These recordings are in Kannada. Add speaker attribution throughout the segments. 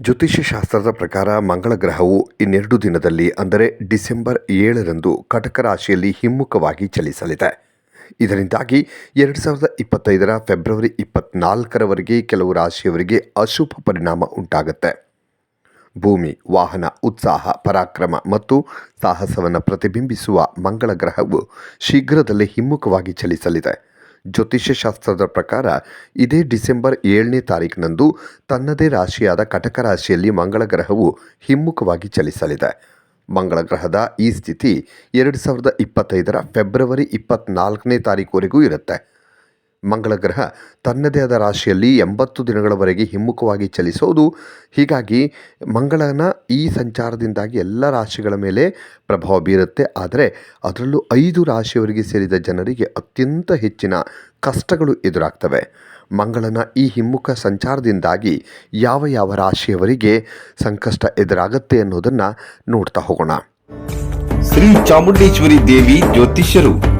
Speaker 1: ಜ್ಯೋತಿಷ್ಯ ಶಾಸ್ತ್ರದ ಪ್ರಕಾರ ಮಂಗಳ ಗ್ರಹವು ಇನ್ನೆರಡು ದಿನದಲ್ಲಿ, ಅಂದರೆ ಡಿಸೆಂಬರ್ ಏಳರಂದು ಕಟಕ ರಾಶಿಯಲ್ಲಿ ಹಿಮ್ಮುಖವಾಗಿ ಚಲಿಸಲಿದೆ. ಇದರಿಂದಾಗಿ ಎರಡು ಸಾವಿರದ ಇಪ್ಪತ್ತೈದರ ಫೆಬ್ರವರಿ ಇಪ್ಪತ್ನಾಲ್ಕರವರೆಗೆ ಕೆಲವು ರಾಶಿಯವರಿಗೆ ಅಶುಭ ಪರಿಣಾಮ ಉಂಟಾಗುತ್ತೆ. ಭೂಮಿ, ವಾಹನ, ಉತ್ಸಾಹ, ಪರಾಕ್ರಮ ಮತ್ತು ಸಾಹಸವನ್ನು ಪ್ರತಿಬಿಂಬಿಸುವ ಮಂಗಳ ಗ್ರಹವು ಶೀಘ್ರದಲ್ಲೇ ಹಿಮ್ಮುಖವಾಗಿ ಚಲಿಸಲಿದೆ. ಜ್ಯೋತಿಷ್ಯ ಶಾಸ್ತ್ರದ ಪ್ರಕಾರ, ಇದೇ ಡಿಸೆಂಬರ್ ಏಳನೇ ತಾರೀಕಿನಂದು ತನ್ನದೇ ರಾಶಿಯಾದ ಕಟಕ ರಾಶಿಯಲ್ಲಿ ಮಂಗಳ ಗ್ರಹವು ಹಿಮ್ಮುಖವಾಗಿ ಚಲಿಸಲಿದೆ. ಮಂಗಳ ಗ್ರಹದ ಈ ಸ್ಥಿತಿ ಎರಡು ಸಾವಿರದ ಇಪ್ಪತ್ತೈದರ ಫೆಬ್ರವರಿ ಇಪ್ಪತ್ತ್ನಾಲ್ಕನೇ ತಾರೀಕುವರೆಗೂ ಇರುತ್ತೆ. ಮಂಗಳ ಗ್ರಹ ತನ್ನದೇ ಆದ ರಾಶಿಯಲ್ಲಿ ಎಂಬತ್ತು ದಿನಗಳವರೆಗೆ ಹಿಮ್ಮುಖವಾಗಿ ಚಲಿಸೋದು. ಹೀಗಾಗಿ ಮಂಗಳನ ಈ ಸಂಚಾರದಿಂದಾಗಿ ಎಲ್ಲ ರಾಶಿಗಳ ಮೇಲೆ ಪ್ರಭಾವ ಬೀರುತ್ತೆ. ಆದರೆ ಅದರಲ್ಲೂ ಐದು ರಾಶಿಯವರಿಗೆ ಸೇರಿದ ಜನರಿಗೆ ಅತ್ಯಂತ ಹೆಚ್ಚಿನ ಕಷ್ಟಗಳು ಎದುರಾಗ್ತವೆ. ಮಂಗಳನ ಈ ಹಿಮ್ಮುಖ ಸಂಚಾರದಿಂದಾಗಿ ಯಾವ ಯಾವ ರಾಶಿಯವರಿಗೆ ಸಂಕಷ್ಟ ಎದುರಾಗುತ್ತೆ ಅನ್ನೋದನ್ನು ನೋಡ್ತಾ ಹೋಗೋಣ.
Speaker 2: ಶ್ರೀ ಚಾಮುಂಡೇಶ್ವರಿ ದೇವಿ ಜ್ಯೋತಿಷ್ಯರು.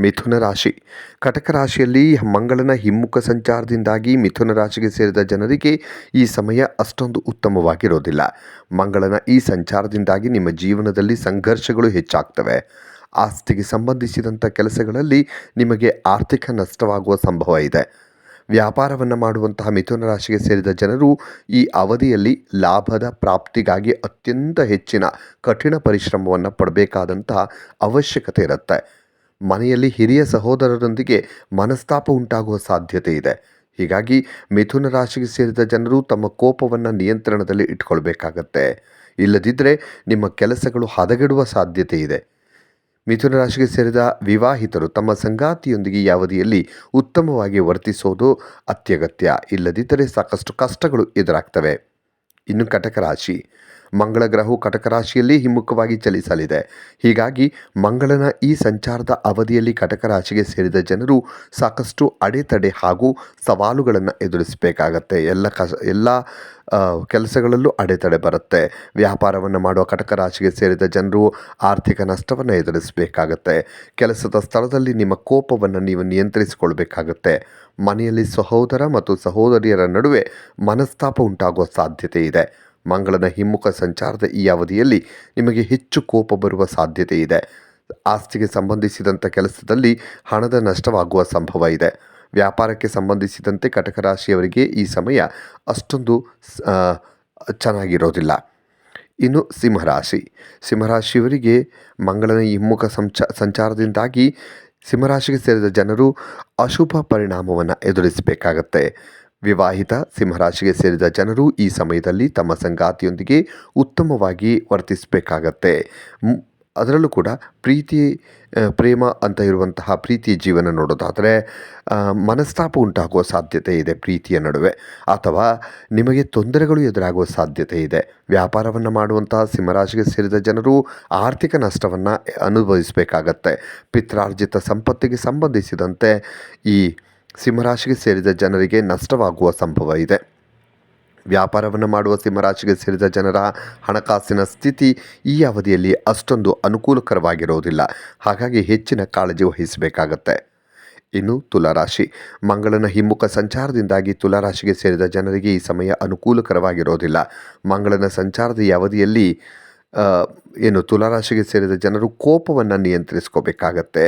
Speaker 1: ಮಿಥುನ ರಾಶಿ. ಕಟಕ ರಾಶಿಯಲ್ಲಿ ಮಂಗಳನ ಹಿಮ್ಮುಖ ಸಂಚಾರದಿಂದಾಗಿ ಮಿಥುನ ರಾಶಿಗೆ ಸೇರಿದ ಜನರಿಗೆ ಈ ಸಮಯ ಅಷ್ಟೊಂದು ಉತ್ತಮವಾಗಿರೋದಿಲ್ಲ. ಮಂಗಳನ ಈ ಸಂಚಾರದಿಂದಾಗಿ ನಿಮ್ಮ ಜೀವನದಲ್ಲಿ ಸಂಘರ್ಷಗಳು ಹೆಚ್ಚಾಗ್ತವೆ. ಆಸ್ತಿಗೆ ಸಂಬಂಧಿಸಿದಂಥ ಕೆಲಸಗಳಲ್ಲಿ ನಿಮಗೆ ಆರ್ಥಿಕ ನಷ್ಟವಾಗುವ ಸಂಭವ ಇದೆ. ವ್ಯಾಪಾರವನ್ನು ಮಾಡುವಂತಹ ಮಿಥುನ ರಾಶಿಗೆ ಸೇರಿದ ಜನರು ಈ ಅವಧಿಯಲ್ಲಿ ಲಾಭದ ಪ್ರಾಪ್ತಿಗಾಗಿ ಅತ್ಯಂತ ಹೆಚ್ಚಿನ ಕಠಿಣ ಪರಿಶ್ರಮವನ್ನು ಪಡಬೇಕಾದಂತಹ ಅವಶ್ಯಕತೆ ಇರುತ್ತೆ. ಮನೆಯಲ್ಲಿ ಹಿರಿಯ ಸಹೋದರರೊಂದಿಗೆ ಮನಸ್ತಾಪ ಉಂಟಾಗುವ ಸಾಧ್ಯತೆ ಇದೆ. ಹೀಗಾಗಿ ಮಿಥುನ ರಾಶಿಗೆ ಸೇರಿದ ಜನರು ತಮ್ಮ ಕೋಪವನ್ನು ನಿಯಂತ್ರಣದಲ್ಲಿ ಇಟ್ಕೊಳ್ಬೇಕಾಗತ್ತೆ. ಇಲ್ಲದಿದ್ದರೆ ನಿಮ್ಮ ಕೆಲಸಗಳು ಹದಗೆಡುವ ಸಾಧ್ಯತೆ ಇದೆ. ಮಿಥುನ ರಾಶಿಗೆ ಸೇರಿದ ವಿವಾಹಿತರು ತಮ್ಮ ಸಂಗಾತಿಯೊಂದಿಗೆ ಈ ಅವಧಿಯಲ್ಲಿ ಉತ್ತಮವಾಗಿ ವರ್ತಿಸೋದು ಅತ್ಯಗತ್ಯ. ಇಲ್ಲದಿದ್ದರೆ ಸಾಕಷ್ಟು ಕಷ್ಟಗಳು ಎದುರಾಗ್ತವೆ. ಇನ್ನು ಕಟಕ ರಾಶಿ. ಮಂಗಳ ಗ್ರಹವು ಕಟಕ ರಾಶಿಯಲ್ಲಿ ಹಿಮ್ಮುಖವಾಗಿ ಚಲಿಸಲಿದೆ. ಹೀಗಾಗಿ ಮಂಗಳನ ಈ ಸಂಚಾರದ ಅವಧಿಯಲ್ಲಿ ಕಟಕ ರಾಶಿಗೆ ಸೇರಿದ ಜನರು ಸಾಕಷ್ಟು ಅಡೆತಡೆ ಹಾಗೂ ಸವಾಲುಗಳನ್ನು ಎದುರಿಸಬೇಕಾಗತ್ತೆ. ಎಲ್ಲ ಕಸ, ಎಲ್ಲ ಕೆಲಸಗಳಲ್ಲೂ ಅಡೆತಡೆ ಬರುತ್ತೆ. ವ್ಯಾಪಾರವನ್ನು ಮಾಡುವ ಕಟಕ ರಾಶಿಗೆ ಸೇರಿದ ಜನರು ಆರ್ಥಿಕ ನಷ್ಟವನ್ನು ಎದುರಿಸಬೇಕಾಗತ್ತೆ. ಕೆಲಸದ ಸ್ಥಳದಲ್ಲಿ ನಿಮ್ಮ ಕೋಪವನ್ನು ನೀವು ನಿಯಂತ್ರಿಸಿಕೊಳ್ಬೇಕಾಗತ್ತೆ. ಮನೆಯಲ್ಲಿ ಸಹೋದರ ಮತ್ತು ಸಹೋದರಿಯರ ನಡುವೆ ಮನಸ್ತಾಪ ಉಂಟಾಗುವ ಸಾಧ್ಯತೆ ಇದೆ. ಮಂಗಳನ ಹಿಮ್ಮುಖ ಸಂಚಾರದ ಈ ಅವಧಿಯಲ್ಲಿ ನಿಮಗೆ ಹೆಚ್ಚು ಕೋಪ ಬರುವ ಸಾಧ್ಯತೆ ಇದೆ. ಆಸ್ತಿಗೆ ಸಂಬಂಧಿಸಿದಂಥ ಕೆಲಸದಲ್ಲಿ ಹಣದ ನಷ್ಟವಾಗುವ ಸಂಭವ ಇದೆ. ವ್ಯಾಪಾರಕ್ಕೆ ಸಂಬಂಧಿಸಿದಂತೆ ಕಟಕ ರಾಶಿಯವರಿಗೆ ಈ ಸಮಯ ಅಷ್ಟೊಂದು ಚೆನ್ನಾಗಿರೋದಿಲ್ಲ. ಇನ್ನು ಸಿಂಹರಾಶಿ. ಸಿಂಹರಾಶಿಯವರಿಗೆ ಮಂಗಳನ ಹಿಮ್ಮುಖ ಸಂಚ, ಸಂಚಾರದಿಂದಾಗಿ ಸಿಂಹರಾಶಿಗೆ ಸೇರಿದ ಜನರು ಅಶುಭ ಪರಿಣಾಮವನ್ನು ಎದುರಿಸಬೇಕಾಗತ್ತೆ. ವಿವಾಹಿತ ಸಿಂಹರಾಶಿಗೆ ಸೇರಿದ ಜನರು ಈ ಸಮಯದಲ್ಲಿ ತಮ್ಮ ಸಂಗಾತಿಯೊಂದಿಗೆ ಉತ್ತಮವಾಗಿ ವರ್ತಿಸಬೇಕಾಗತ್ತೆ. ಅದರಲ್ಲೂ ಕೂಡ ಪ್ರೀತಿ ಪ್ರೇಮ ಅಂತ ಇರುವಂತಹ ಪ್ರೀತಿ ಜೀವನ ನೋಡೋದಾದರೆ ಮನಸ್ತಾಪ ಉಂಟಾಗುವ ಸಾಧ್ಯತೆ ಇದೆ ಪ್ರೀತಿಯ ನಡುವೆ. ಅಥವಾ ನಿಮಗೆ ತೊಂದರೆಗಳು ಎದುರಾಗುವ ಸಾಧ್ಯತೆ ಇದೆ. ವ್ಯಾಪಾರವನ್ನು ಮಾಡುವಂತಹ ಸಿಂಹರಾಶಿಗೆ ಸೇರಿದ ಜನರು ಆರ್ಥಿಕ ನಷ್ಟವನ್ನು ಅನುಭವಿಸಬೇಕಾಗತ್ತೆ. ಪಿತ್ರಾರ್ಜಿತ ಸಂಪತ್ತಿಗೆ ಸಂಬಂಧಿಸಿದಂತೆ ಈ ಸಿಂಹರಾಶಿಗೆ ಸೇರಿದ ಜನರಿಗೆ ನಷ್ಟವಾಗುವ ಸಂಭವ ಇದೆ. ವ್ಯಾಪಾರವನ್ನು ಮಾಡುವ ಸಿಂಹರಾಶಿಗೆ ಸೇರಿದ ಜನರ ಹಣಕಾಸಿನ ಸ್ಥಿತಿ ಈ ಅವಧಿಯಲ್ಲಿ ಅಷ್ಟೊಂದು ಅನುಕೂಲಕರವಾಗಿರುವುದಿಲ್ಲ. ಹಾಗಾಗಿ ಹೆಚ್ಚಿನ ಕಾಳಜಿ ವಹಿಸಬೇಕಾಗತ್ತೆ. ಇನ್ನು ತುಲಾರಾಶಿ. ಮಂಗಳನ ಹಿಮ್ಮುಖ ಸಂಚಾರದಿಂದಾಗಿ ತುಲಾರಾಶಿಗೆ ಸೇರಿದ ಜನರಿಗೆ ಈ ಸಮಯ ಅನುಕೂಲಕರವಾಗಿರೋದಿಲ್ಲ ಮಂಗಳನ ಸಂಚಾರದ ಈ ಅವಧಿಯಲ್ಲಿ ಏನು ತುಲಾರಾಶಿಗೆ ಸೇರಿದ ಜನರು ಕೋಪವನ್ನು ನಿಯಂತ್ರಿಸ್ಕೋಬೇಕಾಗತ್ತೆ.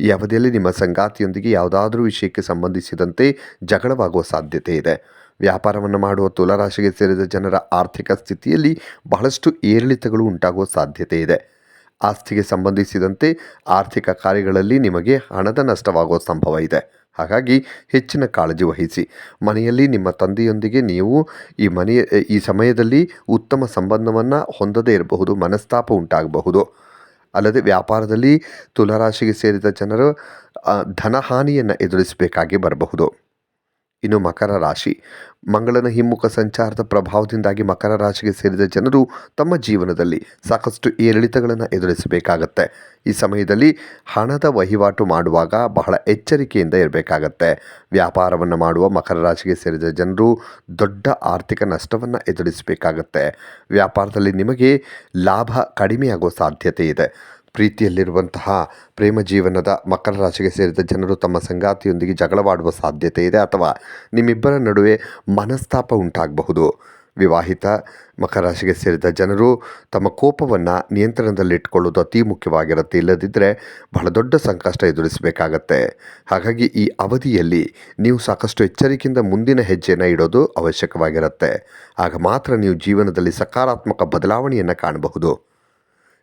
Speaker 1: ಈ ಅವಧಿಯಲ್ಲಿ ನಿಮ್ಮ ಸಂಗಾತಿಯೊಂದಿಗೆ ಯಾವುದಾದ್ರೂ ವಿಷಯಕ್ಕೆ ಸಂಬಂಧಿಸಿದಂತೆ ಜಗಳವಾಗುವ ಸಾಧ್ಯತೆ ಇದೆ. ವ್ಯಾಪಾರವನ್ನು ಮಾಡುವ ತುಲಾರಾಶಿಗೆ ಸೇರಿದ ಜನರ ಆರ್ಥಿಕ ಸ್ಥಿತಿಯಲ್ಲಿ ಬಹಳಷ್ಟು ಏರಿಳಿತಗಳು ಉಂಟಾಗುವ ಸಾಧ್ಯತೆ ಇದೆ. ಆಸ್ತಿಗೆ ಸಂಬಂಧಿಸಿದಂತೆ ಆರ್ಥಿಕ ಕಾರ್ಯಗಳಲ್ಲಿ ನಿಮಗೆ ಹಣದ ನಷ್ಟವಾಗುವ ಸಂಭವ ಇದೆ. ಹಾಗಾಗಿ ಹೆಚ್ಚಿನ ಕಾಳಜಿ ವಹಿಸಿ. ಮನೆಯಲ್ಲಿ ನಿಮ್ಮ ತಂದೆಯೊಂದಿಗೆ ನೀವು ಈ ಮನೆಯ, ಈ ಸಮಯದಲ್ಲಿ ಉತ್ತಮ ಸಂಬಂಧವನ್ನು ಹೊಂದದೇ ಇರಬಹುದು, ಮನಸ್ತಾಪ ಉಂಟಾಗಬಹುದು. ಅಲ್ಲದೆ ವ್ಯಾಪಾರದಲ್ಲಿ ತುಲಾರಾಶಿಗೆ ಸೇರಿದ ಜನರು ಧನಹಾನಿಯನ್ನು ಎದುರಿಸಬೇಕಾಗಿ ಬರಬಹುದು. ಇನ್ನು ಮಕರ ರಾಶಿ. ಮಂಗಳನ ಹಿಮ್ಮುಖ ಸಂಚಾರದ ಪ್ರಭಾವದಿಂದಾಗಿ ಮಕರ ರಾಶಿಗೆ ಸೇರಿದ ಜನರು ತಮ್ಮ ಜೀವನದಲ್ಲಿ ಸಾಕಷ್ಟು ಏರಿಳಿತಗಳನ್ನು ಎದುರಿಸಬೇಕಾಗತ್ತೆ. ಈ ಸಮಯದಲ್ಲಿ ಹಣದ ವಹಿವಾಟು ಮಾಡುವಾಗ ಬಹಳ ಎಚ್ಚರಿಕೆಯಿಂದ ಇರಬೇಕಾಗತ್ತೆ. ವ್ಯಾಪಾರವನ್ನು ಮಾಡುವ ಮಕರ ರಾಶಿಗೆ ಸೇರಿದ ಜನರು ದೊಡ್ಡ ಆರ್ಥಿಕ ನಷ್ಟವನ್ನು ಎದುರಿಸಬೇಕಾಗತ್ತೆ. ವ್ಯಾಪಾರದಲ್ಲಿ ನಿಮಗೆ ಲಾಭ ಕಡಿಮೆಯಾಗುವ ಸಾಧ್ಯತೆ ಇದೆ. ಪ್ರೀತಿಯಲ್ಲಿರುವಂತಹ ಪ್ರೇಮ ಜೀವನದ ಮಕರ ರಾಶಿಗೆ ಸೇರಿದ ಜನರು ತಮ್ಮ ಸಂಗಾತಿಯೊಂದಿಗೆ ಜಗಳವಾಡುವ ಸಾಧ್ಯತೆ ಇದೆ ಅಥವಾ ನಿಮ್ಮಿಬ್ಬರ ನಡುವೆ ಮನಸ್ತಾಪ ಉಂಟಾಗಬಹುದು. ವಿವಾಹಿತ ಮಕರ ರಾಶಿಗೆ ಸೇರಿದ ಜನರು ತಮ್ಮ ಕೋಪವನ್ನು ನಿಯಂತ್ರಣದಲ್ಲಿಟ್ಟುಕೊಳ್ಳೋದು ಅತಿ ಮುಖ್ಯವಾಗಿರುತ್ತೆ. ಇಲ್ಲದಿದ್ದರೆ ಬಹಳ ದೊಡ್ಡ ಸಂಕಷ್ಟ ಎದುರಿಸಬೇಕಾಗತ್ತೆ. ಹಾಗಾಗಿ ಈ ಅವಧಿಯಲ್ಲಿ ನೀವು ಸಾಕಷ್ಟು ಎಚ್ಚರಿಕೆಯಿಂದ ಮುಂದಿನ ಹೆಜ್ಜೆಯನ್ನು ಇಡೋದು ಅವಶ್ಯಕವಾಗಿರುತ್ತೆ. ಆಗ ಮಾತ್ರ ನೀವು ಜೀವನದಲ್ಲಿ ಸಕಾರಾತ್ಮಕ ಬದಲಾವಣೆಯನ್ನು ಕಾಣಬಹುದು.